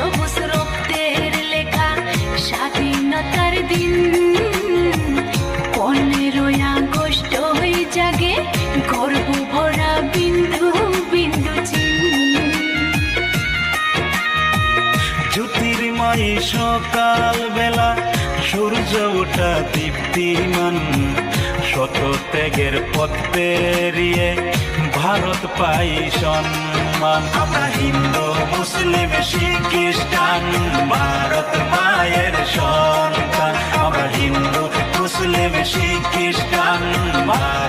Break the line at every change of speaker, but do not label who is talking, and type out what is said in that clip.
সবুজ রক্তের লেখা স্বাধীনতার দিন পনেরোই আগস্ট হয়ে জাগে গর্ব ভরা বিন্দু বিন্দু
জ্যোতির্ময় সকাল বেলা সূর্য ওঠা দীপ্তিমান শত ত্যাগের পথ পেরিয়ে ভারত পাই সম্মান আমরা হিন্দু মুসলিম শিখ খ্রিস্টান ভারত মায়ের সন্তান। আমরা হিন্দু মুসলিম শিখ খ্রিস্টান ভারত